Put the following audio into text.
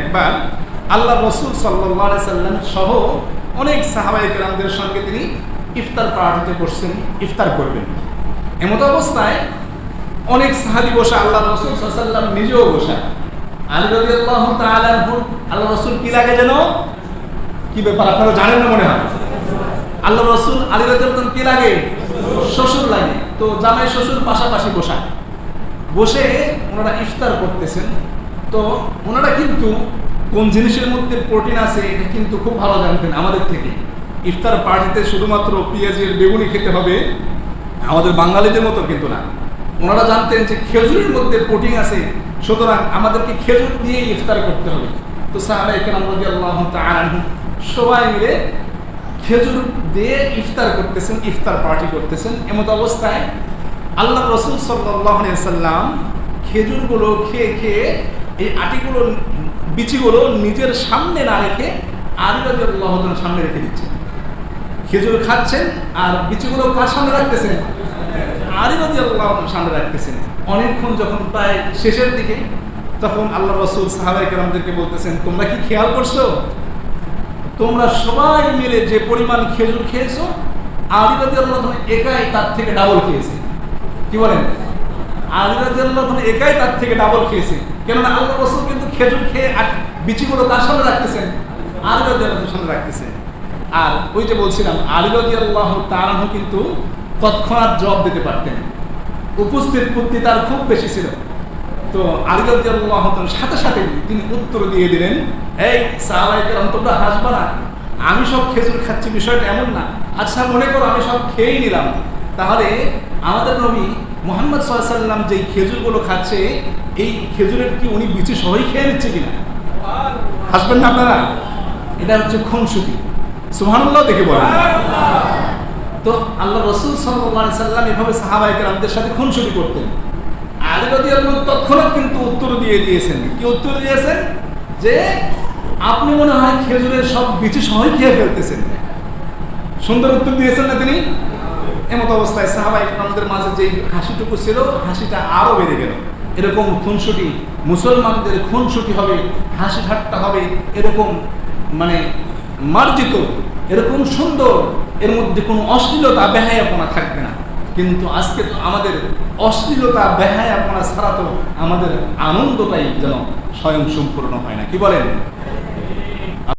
একবার আল্লাহ রসুল সাল্লাম সহ অনেক সঙ্গে তিনি ইফতার পার্টিতে ইফতার করবেন। এমতো অবস্থায় অনেক সাহাবি বসা, আল্লাহ রসুল সাল্লাম নিজেও বসা। আল্লাহ আল্লাহ রসুল কি লাগে যেন? কি ব্যাপার, আপনারা জানেন মনে হয়? আল্লাহ রসুল কি লাগে? শ্বশুর লাগে। তো জামাই শ্বশুর পাশাপাশি বসা বসে ওনারা ইফতার করতেছেন। তো ওনারা কিন্তু কোন জিনিসের মধ্যে প্রোটিন আছে, এটা কিন্তু খুব ভালো জানতেন আমাদের থেকে। ইফতার পার্টিতে শুধুমাত্র পেঁয়াজের বেগুনি খেতে হবে, আমাদের বাঙালিদের মতো কিন্তু না। ওনারা জানতেন যে খেজুরের মধ্যে প্রোটিন আছে, সুতরাং আমাদেরকে খেজুর দিয়ে ইফতার করতে হবে। তো কেরাম রাজি আল্লাহ সবাই মিলে খেজুর দিয়ে ইফতার করতেছেন, ইফতার পার্টি করতেছেন। এমত অবস্থায় আল্লাহ রসুল সাল্লাম খেজুরগুলো খেয়ে খেয়ে এই আটিগুলো বিচিগুলো নিজের সামনে না রেখে আলী সামনে রেখে দিচ্ছেন। খেজুর খাচ্ছেন আর বিচিগুলো কার সামনে রাখতেছেন? সামনে রাখতেছেন। অনেকক্ষণ যখন প্রায় শেষের দিকে তখন আল্লাহ রসুল সাহাবাই কেরামদেরকে বলতেছেন, তোমরা কি খেয়াল করছ? তোমরা সবাই মিলে যে পরিমাণ খেজুর খেয়েছো, আলী রাজি আল্লাহ একাই তার থেকে ডাবল খেয়েছে। কি বলেন? আল্লাহ একাই তার থেকে ডাবল খেয়েছে। কেননা আল্লাহ রসুল কিন্তু খেজুর খেয়ে বিচিগুলো তার সামনে রাখতেছেন? আলী রাজি আল্লাহ সামনে রাখতেছেন। আর ওই যে বলছিলাম, আলী রাজি আল্লাহ তারাহ কিন্তু তৎক্ষণাৎ জবাব দিতে পারতেন। উপস্থিত বুদ্ধি তার খুব বেশি ছিল। তো আলী রাজি আল্লাহ সাথে সাথে তিনি উত্তর দিয়ে দিলেন, এই সাহাবাহিকের অন্তরটা হাসবা না। আমি সব খেজুর খাচ্ছি, বিষয়টা এমন না। আচ্ছা মনে করো আমি সব খেয়েই নিলাম। তাহলে আমাদের নবী মোহাম্মদ সাল্লাম যেই খেজুরগুলো খাচ্ছে, এই খেজুরের কি উনি বিচি সহই খেয়ে নিচ্ছে কিনা? হাসবেন না আপনারা? এটা হচ্ছে খুনসুটি। সুহানুল্লাহ দেখে বলেন। তো আল্লাহ রসুল সাল্লাহ সাল্লাম এভাবে সাহাবাহিকের আমাদের সাথে খুনসুটি করতেন। আলী রদি তৎক্ষণাৎ কিন্তু উত্তর দিয়ে দিয়েছেন। কি উত্তর দিয়েছেন? যে আপনি মনে হয় খেজুরের সব বিচি সহই খেয়ে ফেলতেছেন। সুন্দর উত্তর দিয়েছেন না তিনি? এমত অবস্থায় সাহাবাই আমাদের মাঝে যে হাসিটুকু ছিল, হাসিটা আরও বেড়ে গেল। এরকম খুনসুটি, মুসলমানদের খুনসুটি হবে, হাসি ঠাট্টা হবে, এরকম মানে মার্জিত, এরকম সুন্দর, এর মধ্যে কোনো অশ্লীলতা, বেহায়াপনা থাকবে না। কিন্তু আজকে তো আমাদের অশ্লীলতা, বেহায়াপনা ছাড়া তো আমাদের আনন্দটাই যেন স্বয়ং সম্পূর্ণ হয় না। কি বলেন?